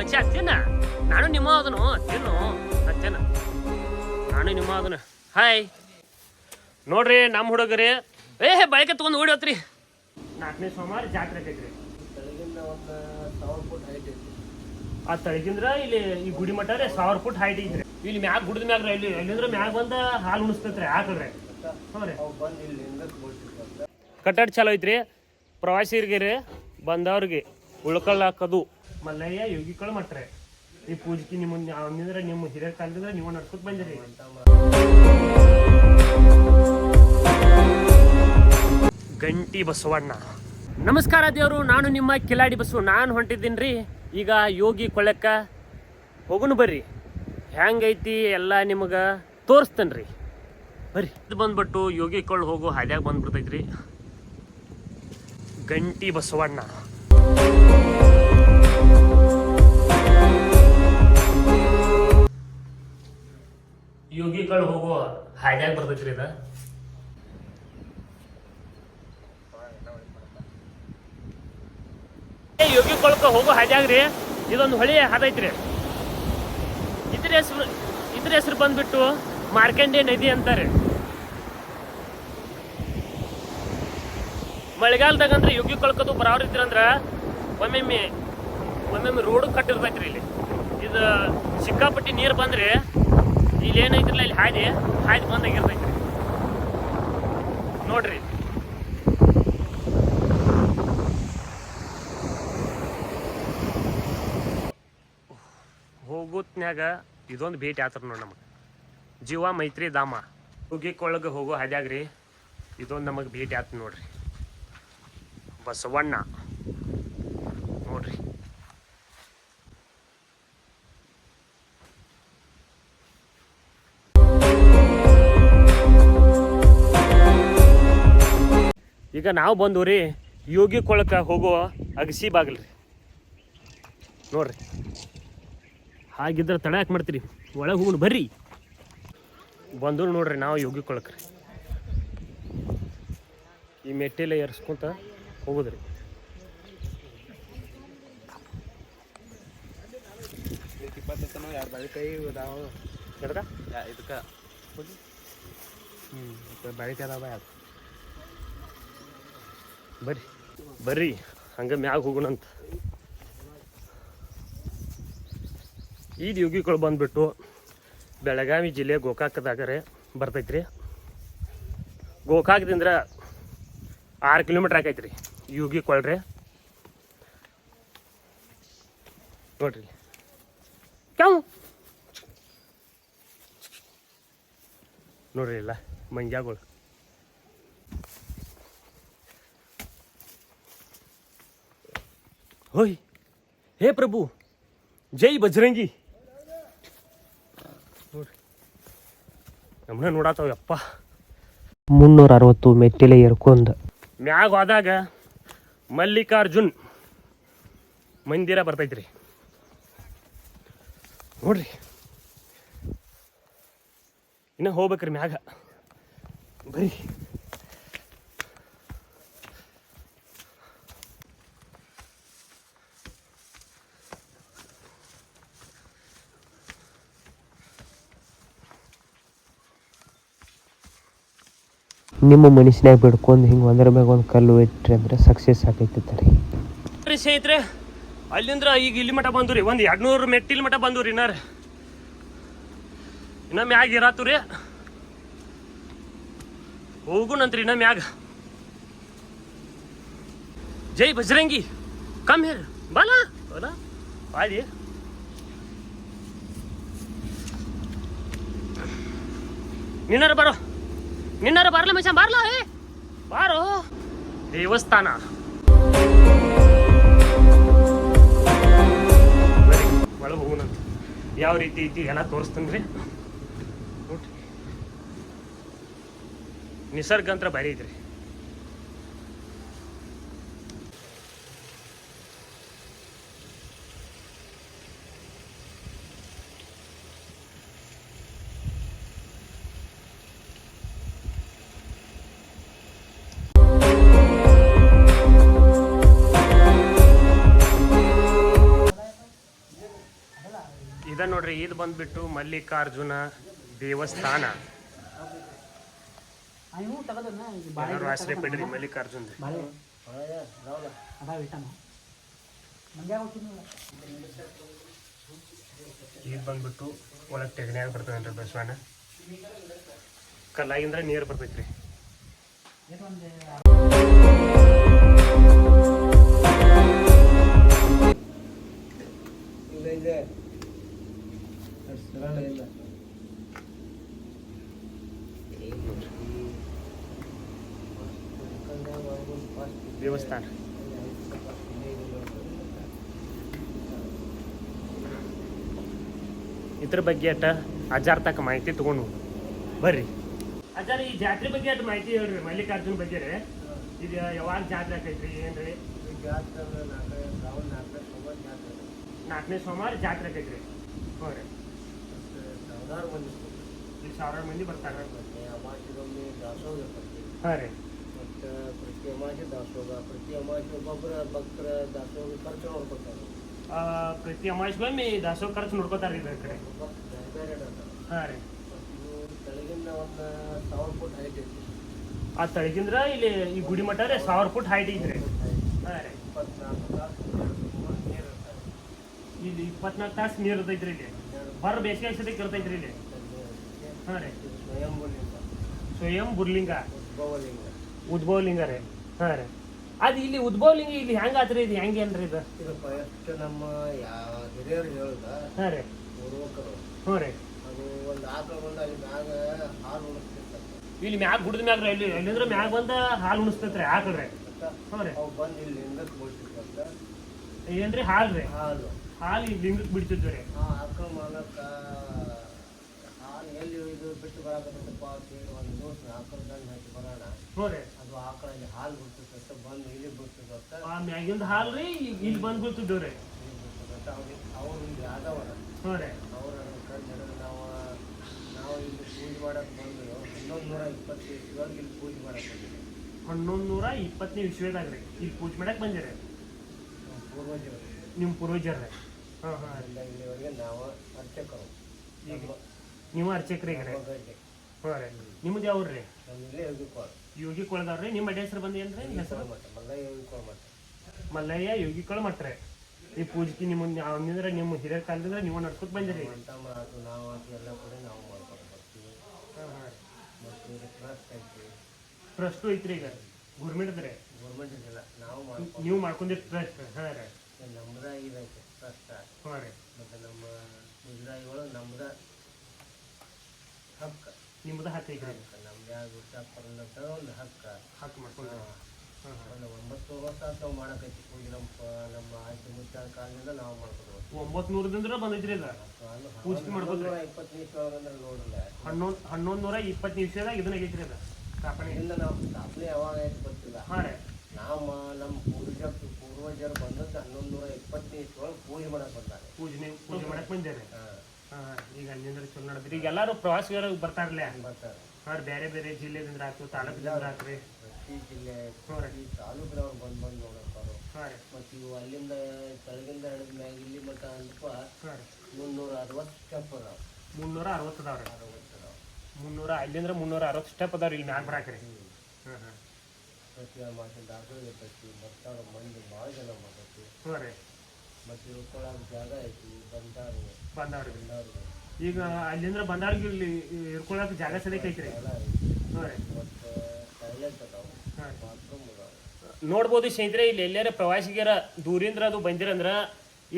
ಮಚ್ಚ ತಿನ್ನ ನಾನು ನಿಮ್ಮ ಅದನು ತಿನ್ನು. ಅತ್ತೇನ ನಾನು ನಿಮ್ಮ ಅದನು ಹಾಯ್ ನೋಡ್ರಿ ನಮ್ಮ ಹುಡುಗರಿ. ಏ ಬೈಕ್ ತಗೊಂಡು ಓಡಿ ಹೋತ್ರಿ. ನಾಲ್ಕನೇ ಸೋಮವಾರ ಜಾತ್ರೆ ಆಗೈತ್ರಿ ಆ ತಳಗಿಂದ್ರ ಇಲ್ಲಿ ಈ ಗುಡಿ ಮಠ ರೀ ಸಾವಿರ ಫುಟ್ ಹೈಟ್ ಐತ್ರಿ. ಇಲ್ಲಿ ಮ್ಯಾಗ ಗುಡಿದ ಮ್ಯಾಗ ಇಲ್ಲಿ ಎಲ್ಲಿಂದ್ರ ಮ್ಯಾಗ ಬಂದ ಹಾಲು ಉಣಿಸ್ತೈತ್ರಿ ಆಕಳ್ರಿ. ಹ್ಞೂ ರೀ ಕಟ್ಟಡ ಚಲೋ ಐತ್ರಿ. ಪ್ರವಾಸಿಗರಿಗೆ ಬಂದವ್ರಿಗೆ ಉಳ್ಕೊಳ್ಳಾಕದು ಮಲ್ಲಯ್ಯ ಯೋಗಿಗಳು ಮಾಡ್ತಾರೆ. ಈ ಪೂಜೆಗೆ ನಿಮ್ಮ ಅಂದ್ರೆ ನಿಮ್ಮ ಹಿರಿಯರ ಕಾಲದಿಂದ ನೀವು ನಡ್ಕೊತ ಬಂದಿರಿ. ಗಂಟಿ ಬಸವಣ್ಣ. ನಮಸ್ಕಾರ ದೇವರು, ನಾನು ನಿಮ್ಮ ಕಿಲಾಡಿ ಬಸವ ನಾನು ಹೊಂಟಿದ್ದೀನಿ ರೀ ಈಗ ಯೋಗಿ ಕೊಳ್ಳಕ್ಕ ಹೋಗುನು ಬರ್ರಿ. ಹೆಂಗೈತಿ ಎಲ್ಲ ನಿಮಗೆ ತೋರಿಸ್ತೇನೆ ರೀ ಬರ್ರಿ. ಇದು ಬಂದ್ಬಿಟ್ಟು ಯೋಗಿ ಕೊಳ್ಳ ಹೋಗೋ ಹಾದ್ಯಾಗ ಬಂದ್ಬಿಡ್ತೈತ್ರಿ. ಗಂಟಿ ಬಸವಣ್ಣ. ಯೋಗಿಗಳು ಹೋಗೋ ಹಾದ್ಯಾಗ ಇದ. ಯೋಗಿ ಕೊಳಕ ಹೋಗೋ ರೀ ಇದೊಂದು ಹೊಳಿ ಹಾದೈತ್ರಿ. ಇದ್ರ ಹೆಸರು ಇದ್ರ ಹೆಸರು ಬಂದ್ಬಿಟ್ಟು ಮಾರ್ಕಂಡೆ ನದಿ ಅಂತಾರೆ. ಮಳೆಗಾಲದಾಗ ಅಂದ್ರೆ ಯೋಗಿ ಕೊಳ್ಕದು ಬರೋರು ಇದ್ರಂದ್ರ ಒಮ್ಮೊಮ್ಮೆ ಒಮ್ಮೊಮ್ಮೆ ರೋಡ್ ಕಟ್ಟಿರ್ತೈತ್ರಿ ಇಲ್ಲಿ. ಇದು ಸಿಕ್ಕಾಪಟ್ಟಿ ನೀರು ಬಂದ್ರೆ ಇಲ್ಲಿ ಇದ್ರಲ್ಲ, ಇಲ್ಲಿ ಹಾದಿ ಹಾದಿ ಬಂದಾಗಿರ್ತೈತ್ರಿ ನೋಡ್ರಿ. ಹೋಗುತ್ನ್ಯಾಗ ಇದೊಂದು ಭೇಟಿ ಆತ್ರ ನೋಡಿ ನಮಗೆ. ಜೀವ, ಮೈತ್ರಿ, ಧಾಮ. ಹುಗಿಕೊಳಗೆ ಹೋಗೋ ಹಾದ್ಯಾಗ್ರಿ, ಇದೊಂದು ನಮಗೆ ಭೇಟಿ ಆತು ನೋಡ್ರಿ. ಬಸವಣ್ಣ. ಈಗ ನಾವು ಬಂದು ರೀ ಯೋಗಿ ಕೊಳಕ್ಕೆ ಹೋಗೋ ಅಗಸಿ ಬಾಗಿಲ್ರಿ. ನೋಡ್ರಿ. ಹಾಗಿದ್ರೆ ತಡ ಯಾಕೆ ಮಾಡ್ತೀರಿ? ಒಳಗೆ ಹೋಗಿ ಬರ್ರಿ. ಬಂದು ನೋಡ್ರಿ ನಾವು ಯೋಗಿ ಕೊಳಕ್ರಿ ಈ ಮೆಟ್ಟಿಲೆ ಏರ್ಸ್ಕೊಂತ ಹೋಗೋದ್ರಿ. ಹ್ಞೂ ಬಾಳಿ ಕೈ ಅದಾವ ಯಾರು ಬರ್ರಿ. ಬರ್ರಿ, ಹಂಗೆ ಮ್ಯಾಗ ಹೋಗೋಣಂತ. ಈ ಯೋಗಿಗಳು ಬಂದ್ಬಿಟ್ಟು ಬೆಳಗಾವಿ ಜಿಲ್ಲೆ ಗೋಕಾಕದಾಗರೆ ರೀ ಗೋಕಾಕದಿಂದ ಆರು ಕಿಲೋಮೀಟ್ರ್ ಆಕೈತೆ ರೀ ಯೋಗಿ ಕೊಳ್ರಿ. ನೋಡ್ರಿ ಕ್ಯಾವು ನೋಡ್ರಿ ಇಲ್ಲ, ಮಂಗ್ಯಾಗಳು. ಹೋಯ್. ಹೇ ಪ್ರಭು ಜೈ ಬಜರಂಗಿ. ನೋಡ್ರಿ ನಮ್ಮನ್ನ ನೋಡಾತಾವ ಯಪ್ಪ ಮುನ್ನೂರ ಅರವತ್ತು ಮೆಟ್ಟಿಲೆ ಏರ್ಕೊಂಡ್. ಮ್ಯಾಗ ಹೋದಾಗ ಮಲ್ಲಿಕಾರ್ಜುನ್ ಮಂದಿರ ಬರ್ತೈತ್ರಿ. ನೋಡ್ರಿ ಇನ್ನ ಹೋಗ್ಬೇಕ್ರಿ ಮ್ಯಾಗ. ಬರ್ರಿ ನಿಮ್ಮ ಮನಸ್ಸಿನಾಗ ಬಿಡ್ಕೊಂಡು ಹಿಂಗೆ ಒಂದರ ಮ್ಯಾಗ ಒಂದು ಕಲ್ಲು ಇಟ್ರಿ ಅಂದ್ರೆ ಸಕ್ಸಸ್ ಆಗೈತೆ ರೀ ಸ್ನೇಹಿತರೆ, ಅಲ್ಲಿಂದ್ರ ಈಗ ಇಲ್ಲಿ ಮಠ ಬಂದು ರೀ, ಒಂದು ಮೆಟ್ಟ ಮೆಟ್ಟಿಲ್ ಮಠ ಬಂದು ರೀ ಇನ್ನಾರ ಇನ್ನ ಮ್ಯಾಗ ಇರಾತು ರೀ. ಹೋಗುಣಂತ್ರಿ ಇನ್ನ ಮ್ಯಾಗ. ಜೈ ಬಜರಂಗಿ ಕಮ್ ಹೇರ್ ಬಲ ಬಲ ಬಾಡಿ ನಿನ್ನಾರ ಬರೋ. ನಿನ್ನಾರ ಬರಲ ಮಚ್ಚ ಬರಲ ಬಾರೋ. ದೇವಸ್ಥಾನ. ಒಳಗೆ ಹೋಗೋಣಂತ ಯಾವ ರೀತಿ ಐತಿ ಎಲ್ಲ ತೋರಿಸ್ತೀನಿ ರೀ. ನಿಸರ್ಗ ಅಂತ ಭಾರಿ ಐತ್ರಿ. ನೋಡ್ರಿ ಇದು ಬಂದ್ಬಿಟ್ಟು ಮಲ್ಲಿಕಾರ್ಜುನ ದೇವಸ್ಥಾನ. ಆಶ್ರಯ ಮಲ್ಲಿಕಾರ್ಜುನ್ ಇದು ಬಂದ್ಬಿಟ್ಟು ಒಳಗೆ ತೆಗನ್ಯಾಗ ಬರ್ತದೇನ್ರಿ ಬಸವಣ್ಣ? ಕಲ್ಲಾಗಿಂದ್ರ ನೀರು ಬರ್ತೈತ್ರಿ. ದೇವಸ್ಥಾನ ಇದ್ರ ಬಗ್ಗೆ ಅಟ್ಟ ಅಜಾರ್ ತಕ್ಕ ಮಾಹಿತಿ ತಗೊಂಡು ಬರ್ರಿ. ಅಜ್ಜಾರ, ಈ ಜಾತ್ರೆ ಬಗ್ಗೆ ಅಟ್ ಮಾಹಿತಿ ಹೇಳ್ರಿ, ಮಲ್ಲಿಕಾರ್ಜುನ್ ಬಗ್ಗೆ ರೀ. ಇದು ಯಾವಾಗ ಜಾತ್ರೆ ಆಕೈತ್ರಿ, ಏನ್ರಿ? ನಾಲ್ಕನೇ ಸೋಮವಾರ ಜಾತ್ರೆ ಆಕೈತ್ರಿ. ಹ್ಞೂ ರೀ. ಸಾವಿರಾರು ಮಂದಿ ಬರ್ತಾರೆ. ಹಾಂ ರೀ. ಪ್ರತಿ ಅಮಾಸೆ ದಾಸೋಗ ಪ್ರತಿ ಅಮಾಸೆ ಒಬ್ಬೊಬ್ಬರ ಭಕ್ತರ ದಾಸೋಗ ಖರ್ಚು ನೋಡ್ಕೊತಾರೆ ಪ್ರತಿ ಅಮಾವಾಸ್ಗೊಮ್ಮೆ ದಾಸೋಗ ಖರ್ಚು ನೋಡ್ಕೋತಾರೆ ಇದ್ರ ಕಡೆ. ಬೇರೆ. ಹಾಂ ರೀ. ಒಂದು ಸಾವಿರ ಫುಟ್ ಹೈಟ್ ಐತಿ. ಆ ತಳಗಿಂದ್ರ ಇಲ್ಲಿ ಈ ಗುಡಿ ಮಠ ರೀ ಸಾವಿರ ಫುಟ್ ಹೈಟ್ ಐತ್ರಿ. ಹಾಂ ರೀ. ಇಪ್ಪತ್ನಾಲ್ಕು ತಾಸು ನೀರು ಇಲ್ಲಿ ಇಪ್ಪತ್ನಾಲ್ಕು ತಾಸು ನೀರು ಇರ್ತೈತ್ರಿ ಇಲ್ಲಿ. ಬರ ಬೇಸಿಗೆ ಸದ್ಯಕ್ಕೆ ಇರ್ತೈತ್ರಿ ಇಲ್ಲಿ. ಹಾಂ ರೀ. ಸ್ವಯಂ ಸ್ವಯಂ ಬುರ್ಲಿಂಗ. ಉದ್ಭವಲಿಂಗ. ಉದ್ಭವಲಿಂಗ ರೀ ಹಾಂ ರೀ. ಅದು ಇಲ್ಲಿ ಉದ್ಭವಲಿಂಗ ಇಲ್ಲಿ ಹೆಂಗೆ ಆತ್ರಿ ಇದು ಹೆಂಗೆ ಏನ್ರಿ ಇದು? ಎಷ್ಟು ನಮ್ಮ ಯಾವ ಹಿರಿಯರು ಹೇಳುದ ಹಾಂ ರೀ. ಪೂರ್ವಕರು. ಹ್ಞೂ ರೀ. ಅದು ಒಂದು ಆಕಳ ಬಂದು ಅಲ್ಲಿ ಮ್ಯಾಗ ಹಾಲು ಉಣಿಸ್ತಿರ್ತದೆ ಇಲ್ಲಿ ಮ್ಯಾಗ ಗುಡ್ದ ಮ್ಯಾಗ ರೀ ಇಲ್ಲಿ ಎಲ್ಲಿಂದ್ರ ಮ್ಯಾಗ ಬಂದ ಹಾಲು ಉಣಿಸ್ತೈತ್ರಿ ಆಕಳ್ರಿ ಹ್ಞೂ ರೀ. ಅವು ಬಂದು ಇಲ್ಲಿ ಲಿಂಗಕ್ಕೆ ಬೋಳ್ತಿರ್ತಂತ ಏನ್ರಿ? ಹಾಲು ರೀ. ಹಾಲು. ಹಾಲು ಇಲ್ಲಿ ಲಿಂಗಕ್ಕೆ ಬಿಡ್ತಿದ್ವಿ ರೀ. ಆಕಳ ಮಾಲಕ ಹಾಲು ಎಲ್ಲಿ ಇದು ಬಿಟ್ಟು ಬರಕತ್ತಪ್ಪ ಅಂತೇಳಿ ಒಂದು ದಿವಸ ಆಕಳ ಬರೋಣ. ಹ್ಞೂ ರೀ. ಆಕಳಲ್ಲಿ ಹಾಲು ಬಿಡ್ತಿರ್ತಂತ ಬಂದು ಇಲ್ಲಿ ಬಿಡ್ತಿರ್ತಂತ ಆ ಮ್ಯಾಗಿಂದ ಹಾಲು ರೀ ಇಲ್ಲಿ ಬಂದು ಬೀಳ್ತಿದ್ದೇವೆ ರೀ. ಇಲ್ಲಿ ಅವ್ರಿಗೆ ಅವ್ರು ಇಲ್ಲಿ ಆದವರ. ಹ್ಞೂ ರೀ. ಅವ್ರ ಕಂಡು ನಾವು ನಾವು ಇಲ್ಲಿ ಪೂಜೆ ಮಾಡಕ್ಕೆ ಬಂದು ಹನ್ನೊಂದು ನೂರ ಇಪ್ಪತ್ತೈದು ಇವಾಗ ಇಲ್ಲಿ ಪೂಜೆ ಮಾಡಕ್ಕೆ ಬಂದಿದ್ದೀವಿ ಹನ್ನೊಂದು ನೂರ ಇಪ್ಪತ್ತನೇ ವಿಶ್ವದಾಗ ರೀ. ಇಲ್ಲಿ ಪೂಜೆ ಮಾಡಕ್ಕೆ ಬಂದಿರಿ. ಪೂರ್ವಜರು. ನಿಮ್ಮ ಪೂರ್ವಜರ ಹಾಂ ಹಾಂ ಇಲ್ಲಿವರೆಗೆ ನಾವು ಅರ್ಚಕರು. ಈಗ ನೀವು ಅರ್ಚಕ್ರಿಗೆ ಹಾಂ ರೀ ನಿಮ್ದು ಯಾವ ರೀ? ಯೋಗಿಕೋಳ ಯೋಗಿ ಕೊಳದವ್ರಿ ನಿಮ್ಮ ಅಡ್ಡ ಹೆಸರು ಬಂದು ಏನ್ರಿ? ಹೆಸರು? ಮಠ ಮಲ್ಲ ಯೋಗಿಕೋಳ ಮಠ. ಮಲ್ಲಯ್ಯ ಯೋಗಿ ಕೊಳ ಮಟ್ರೆ ಈ ಪೂಜೆಗೆ ನಿಮ್ಮ ಅವನಿಂದ್ರ ನಿಮ್ಮ ಹಿರಿಯರ ಕಾಲದಿಂದ ನೀವು ನಡ್ಕೊತ ಬಂದಿರಿ. ಅಂತ ನಾವು ಅದು ಎಲ್ಲ ಕೂಡ ನಾವು ಮಾಡ್ಕೊಂಡು ಬರ್ತೀವಿ. ಹಾಂ ಹಾಂ ಮತ್ತು ಇದು ಟ್ರಸ್ಟ್ ಐತಿ. ಟ್ರಸ್ಟು ಐತ್ರಿ ಈಗ. ಗೌರ್ಮೆಂಟ್ ರೀ ಗೌರ್ಮೆಂಟ್ ಇಲ್ಲ ನಾವು ಮಾಡ್ಕೊಂಡು ನೀವು ಮಾಡ್ಕೊಂಡಿರಿ ಟ್ರಸ್ಟ್ ಹಾಂ ರೀ ನಮ್ದ ಇದೈತೆ ಟ್ರಸ್ಟ್ ಹಾಂ ರೀ ಮತ್ತು ನಮ್ಮ ಮುಜರಾಯಿಗಳು ನಮ್ದ ಹಕ್ಕ ನಿಮ್ಮದು ಹತ್ತು ಎಕರೆ ನಮ್ದು ಯಾವ್ದು ಅಂತ ಒಂದು ಹಕ್ಕ ಹಕ್ಕ ಮಾಡ್ಕೊಂಡು ಒಂದು ಒಂಬತ್ತು ವರ್ಷ ಆತು ನಾವು ಮಾಡಕೈತಿ ಪೂಜೆ ನಮ್ಮ ನಮ್ಮ ಆಯ್ತು ಮುಚ್ಚಾದ ಕಾಲದಿಂದ ನಾವು ಮಾಡ್ಕೊಂಡು ಒಂಬತ್ತು ನೂರದಿಂದ ಬಂದೈತ್ರಿ ಇಲ್ಲ ಪೂಜೆ ಮಾಡ್ಬೋದ್ರಿ ಇಪ್ಪತ್ತು ನಿಮಿಷ ಒಳಗಂದ್ರೆ ನೋಡಿಲ್ಲ ಹನ್ನೊಂದು ಹನ್ನೊಂದು ನೂರ ಇಪ್ಪತ್ತು ನಿಮಿಷದಾಗ ಇದನ್ನ ಆಗೈತ್ರಿ ಅದ ಸ್ಥಾಪನೆ. ಇಲ್ಲ ನಾವು ಸ್ಥಾಪನೆ ಯಾವಾಗ ಆಯ್ತು ಗೊತ್ತಿಲ್ಲ ಹಾಂ ರೀ ನಾವು ಮ- ನಮ್ಮ ಪೂರ್ವಜ ಪೂರ್ವಜರು ಬಂದದ್ದು ಹನ್ನೊಂದು ನೂರ ಇಪ್ಪತ್ತು ನಿಮಿಷ ಒಳಗೆ ಪೂಜೆ ಮಾಡಕ್ಕೆ ಬಂದಾರೆ ಪೂಜೆ ಪೂಜೆ ಮಾಡಕ್ ಬಂದೇರಿ ಹಾಂ ಹಾಂ ಈಗ ಅಲ್ಲಿಂದ್ರ ಚಲೋ ನಡೆದ್ರಿ ಈಗ ಎಲ್ಲಾರು ಪ್ರವಾಸಿಗರು ಬರ್ತಾರಲ್ಲ ಬರ್ತಾರೆ ಅವ್ರು ಬೇರೆ ಬೇರೆ ಜಿಲ್ಲೆದಿಂದ ಆಯ್ತು ತಾಲೂಕಿನಿಂದ ಹಾಕ್ರಿ ಪ್ರತಿ ಜಿಲ್ಲೆ ರೀ ಪ್ರತಿ ತಾಲೂಕಿನವ್ರು ಬಂದು ಬಂದು ನೋಡೋರು ಹಾಂ ರೀ ಮತ್ತು ಇವು ಅಲ್ಲಿಂದ ಕೆಳಗಿಂದ ಹಿಡಿದ ಮ್ಯಾಗ ಇಲ್ಲಿ ಮಟ್ಟ ರೀ ಮುನ್ನೂರ ಅರವತ್ತು ಸ್ಟೆಪ್ ಅದಾವ. ಮುನ್ನೂರ ಅರವತ್ತು ಅದಾವ್ರಿ. ಅರವತ್ತು ಅದಾವ. ಮುನ್ನೂರ ಅಲ್ಲಿಂದ್ರ ಮುನ್ನೂರ ಅರವತ್ತು ಸ್ಟೆಪ್ ಅದಾವ್ರಿ ಇಲ್ಲಿ ಮ್ಯಾಗ ಬರಾಕ್ರಿ ಹಾಂ ಹಾಂ ಪ್ರತಿ ಇರ್ತೈತಿ ಬರ್ತಾರ ಮಂದಿ ಭಾಳ ಜನ ಬರ್ತೈತಿ ಹ್ಞೂ ರೀ ಮತ್ತು ಇಳ್ಕೊಳಕ್ಕೆ ಜಾಗ ಐತಿ ಬಂದಾರು. ಬಂದಾವ್ರಿ. ಬಂದವ್ರಿಗೆ ಈಗ ಅಲ್ಲಿಂದ್ರ ಬಂದಾರ್ಗಿ ಇಲ್ಲಿ ಇರ್ಕೊಳಕ್ ಜಾಗ ಸದ್ಯಕ್ಕೆ ಐತ್ರಿ. ನೋಡ್ಬೋದು ಸ್ನೇಹಿತರೆ, ಇಲ್ಲಿ ಎಲ್ಲಾರ ಪ್ರವಾಸಿಗರ ದೂರಿಂದ ಅದು ಬಂದಿರಂದ್ರ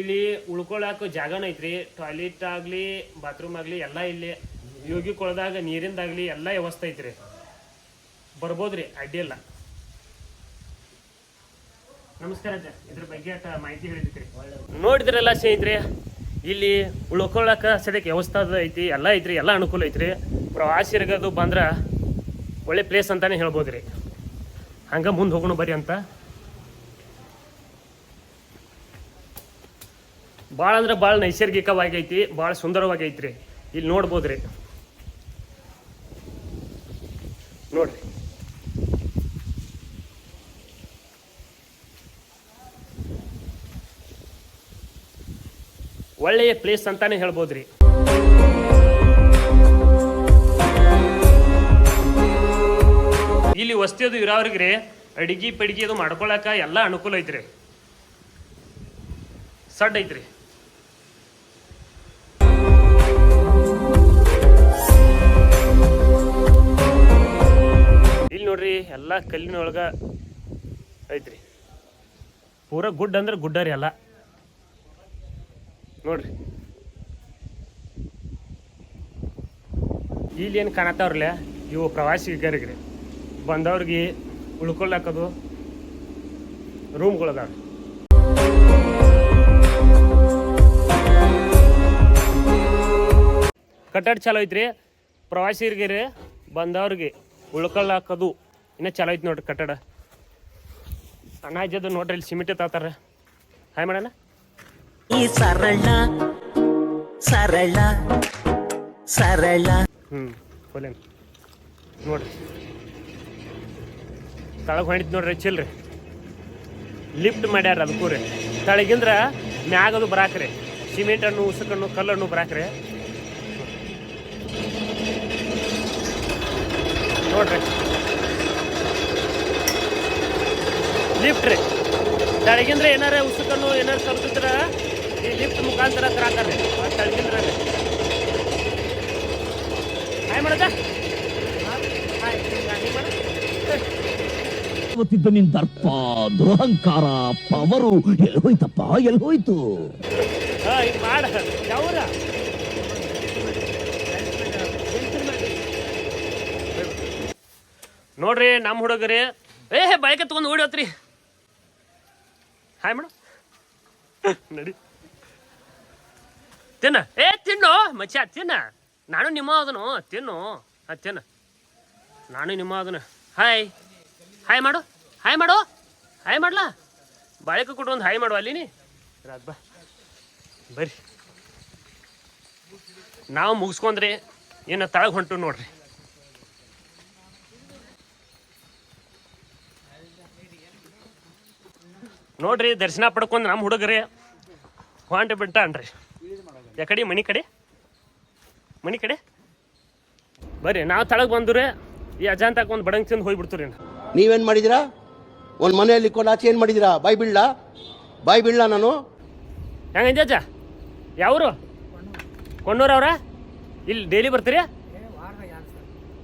ಇಲ್ಲಿ ಉಳ್ಕೊಳಕ್ ಜಾಗನ ಐತ್ರಿ. ಟಾಯ್ಲೆಟ್ ಆಗಲಿ ಬಾತ್ರೂಮ್ ಆಗಲಿ, ಎಲ್ಲ ಇಲ್ಲಿ ಯೋಗಿ ಕೊಳದಾಗ ನೀರಿಂದಾಗ್ಲಿ ಎಲ್ಲ ವ್ಯವಸ್ಥೆ ಐತ್ರಿ. ಬರ್ಬೋದ್ರಿ ಅಡ್ಡಿಲ್ಲ ನಮಸ್ಕಾರ ಅಜ್ಜ, ಇದ್ರ ಬಗ್ಗೆ ಮಾಹಿತಿ ಹೇಳಿದ್ರಿ. ನೋಡಿದ್ರಲ್ಲ ಸ್ನೇಹಿತರೆ ಇಲ್ಲಿ ಉಳ್ಕೊಳ್ಳೋಕೆ ಸದ್ಯಕ್ಕೆ ವ್ಯವಸ್ಥೆ ಐತಿ, ಎಲ್ಲ ಐತ್ರಿ, ಎಲ್ಲ ಅನುಕೂಲ ಐತ್ರಿ. ಪ್ರವಾಸಿಗರಿಗೆ ಅದು ಬಂದ್ರೆ ಒಳ್ಳೆ ಪ್ಲೇಸ್ ಅಂತಾನೆ ಹೇಳ್ಬೋದ್ರಿ. ಹಂಗೆ ಮುಂದೆ ಹೋಗೋಣ ಬರ್ರಿ ಅಂತ. ಭಾಳ ಅಂದ್ರೆ ಭಾಳ ನೈಸರ್ಗಿಕವಾಗಿ ಐತಿ ಭಾಳ ಸುಂದರವಾಗಿ ಐತ್ರಿ ಇಲ್ಲಿ ನೋಡ್ಬೋದ್ರಿ. ನೋಡ್ರಿ. ಒಳ್ಳೆಯ ಪ್ಲೇಸ್ ಅಂತಾನೆ ಹೇಳ್ಬೋದು ರೀ ಇಲ್ಲಿ ವಸ್ತಿಯದು ಅದು ರೀ ಅಡಿಗೆ ಪಡಿಗೆ ಅದು ಮಾಡ್ಕೊಳಕ ಎಲ್ಲ ಅನುಕೂಲ ಐತ್ರಿ. ಸಡ್ ಐತ್ರಿ. ಇಲ್ಲಿ ನೋಡ್ರಿ ಎಲ್ಲ ಕಲ್ಲಿನೊಳಗ ಐತ್ರಿ. ಪೂರ ಗುಡ್ ಅಂದ್ರೆ ಗುಡ್ಡ ರೀ ಎಲ್ಲ ನೋಡ್ರಿ. ಇಲ್ಲಿ ಏನು ಕಾಣತ್ತಾವ್ರಲ್ಲ? ಇವು ಪ್ರವಾಸಿಗರಿಗೆ ಬಂದವ್ರಿಗೆ ಉಳ್ಕೊಳ್ಳಾಕದು ರೂಮ್ಗಳದಾವ ಕಟ್ಟಡ ಚಲೋ ಐತ್ರಿ. ಪ್ರವಾಸಿಗರಿಗೆ ಬಂದವ್ರಿಗೆ ಉಳ್ಕೊಳ್ಳಾಕದು ಇನ್ನ ಚಲೋ ಐತಿ ನೋಡ್ರಿ ಕಟ್ಟಡ. ಅಣ್ಣಾಜದು ನೋಡ್ರಿ, ಇಲ್ಲಿ ಸಿಮೆಂಟ್ ತಾತಾರ ಹಾಯ್ ಮಾಡೋಣ ಈ ಸರಳ ಸರಳ ಸರಳ. ಫುಲೇನ್ ನೋಡ್ರಿ ತಳಗೆ ಹೊಂಡಿದ್ ನೋಡ್ರಿ, ಚಿಲ್ರಿ. ಲಿಫ್ಟ್ ಮಾಡ್ಯಾರ ಅದಕ್ಕೂ ರೀ. ತಳಗಿಂದ್ರ ಮ್ಯಾಗದು ಬರಾಕ್ರಿ. ಸಿಮೆಂಟ್ ಹಣ್ಣು ಉಸುಕಣ್ಣು ಕಲ್ಲಣ್ಣು ಬರಾಕ್ರಿ. ನೋಡ್ರಿ. ಲಿಫ್ಟ್ ರೀ. ತಳಗಿಂದ್ರ ಏನಾರ ಉಸುಕಣ್ಣು ಏನಾರ ಕಲ್ತಿದ್ರ ಮುಖಾಂತರ ತಳಗಿಂದ್ರ ಹಾಯ್ ಮಾಡದ ಹಾಯ್ ಹಿಂಗ್ ಮಾಡು. ಇವತ್ತಿದ್ದ ನಿನ್ ದರ್ಪ ದುರಹಂಕಾರ ಪವರು. ಎಲ್ಲಿ ಹೋಯ್ತಪ್ಪ ಎಲ್ಲಿ ಹೋಯ್ತು? ಮಾಡ. ಯಾವೂರ? ನೋಡ್ರಿ ನಮ್ಮ ಹುಡುಗರಿ. ಏ ಬೈಕ್ ತಗೊಂಡು ಓಡಿ ಹೋತ್ರಿ. ಹಾಯ್ ಮೇಡಮ್ ನಡಿ. ತಿನ್ನ. ಏ, ತಿನ್ನು. ಮಚ್ಚ, ತಿನ್ನ. ನಾನು ನಿಮ್ಮ ಅದನು ತಿನ್ನು. ಹಾ, ತಿನ್ನ. ನಾನು ನಿಮ್ಮ ಅದನು ಹಾಯ್. ಹಾಯ್ ಮಾಡು. ಹಾಯ್ ಮಾಡು. ಹಾಯ್ ಮಾಡ್ಲಾ? ಬಾಳೆಕ ಕೊಟ್ಟು ಒಂದು ಹಾಯ್ ಮಾಡುವ ಅಲ್ಲಿ ಬಾ. ಬರ್ರಿ. ನಾವು ಮುಗಿಸ್ಕೊಂಡ್ರಿ ಏನು ತಳಗೆ ಹೊಂಟು ನೋಡ್ರಿ. ನೋಡ್ರಿ, ದರ್ಶನ ಪಡ್ಕೊಂಡು ನಮ್ಮ ಹುಡುಗರಿ ಹೊಂಟು ಬಿಟ್ಟಾನ್ರಿ. ಯಾಕಡೆ ಮನಿ ಕಡೆ? ಮನಿ ಕಡೆ? ಬರ್ರಿ ನಾವು ತಳಗ್ ಬಂದ್ರೆ ಈ ಅಜಾಂತಕ್ಕೆ ಒಂದು ಬಡಂಗ್ ತಿಂದು ಹೋಗ್ಬಿಡ್ತೀರಿ ನೀವೇನ್ ಮಾಡಿದಿರಾ? ಒಂದು ಮನೆಯಲ್ಲಿ ಆಚೆ ಏನು ಮಾಡಿದಿರಾ? ಬಾಯ್ ಬೀಳ್ಳ ಬಾಯ್ ಬೀಳ್ಳ ನಾನು? ಹೆಂಗಂಜ ಅಜ್ಜ? ಯಾವರು? ಕೊಂಡೂರು ಅವ್ರ? ಇಲ್ಲಿ ಡೈಲಿ ಬರ್ತೀರಿ?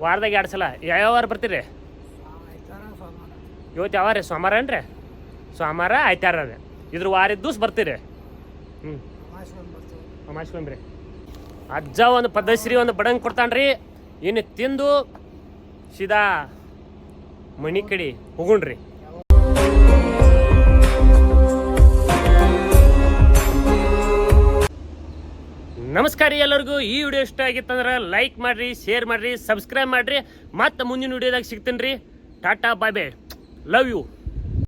ವಾರದಾಗ ಎರಡು ಸಲ. ಯಾವ ವಾರ ಬರ್ತೀರಿ? ಇವತ್ತು ಯಾವ ರೀ ಸೋಮವಾರ ಏನ್ರಿ? ಸೋಮವಾರ ಆಯ್ತಾರ. ರೀ ಇದ್ರ ವಾರ ದಿವ್ಸ ಬರ್ತೀರಿ. ಹ್ಞೂ ಅಮಾಶ್ಕೊಂಬ್ರಿ ಅಜ್ಜ ಒಂದು ಪದ್ಮಶ್ರೀ ಒಂದು ಬಡಂಗ್ ಕೊಡ್ತಾನ್ರಿ. ಇನ್ನು ತಿಂದು ಸೀದಾ ಮಣಿ ಕಡಿ ಹೋಗುಣ್ರಿ. ನಮಸ್ಕಾರ ಎಲ್ಲರಿಗೂ. ಈ ವಿಡಿಯೋ ಇಷ್ಟ ಆಗಿತ್ತಂದ್ರೆ ಲೈಕ್ ಮಾಡ್ರಿ ಶೇರ್ ಮಾಡ್ರಿ ಸಬ್ಸ್ಕ್ರೈಬ್ ಮಾಡ್ರಿ. ಮತ್ತೆ ಮುಂದಿನ ವಿಡಿಯೋದಾಗ ಸಿಗ್ತೀನಿ ರೀ. Tata bye bye love you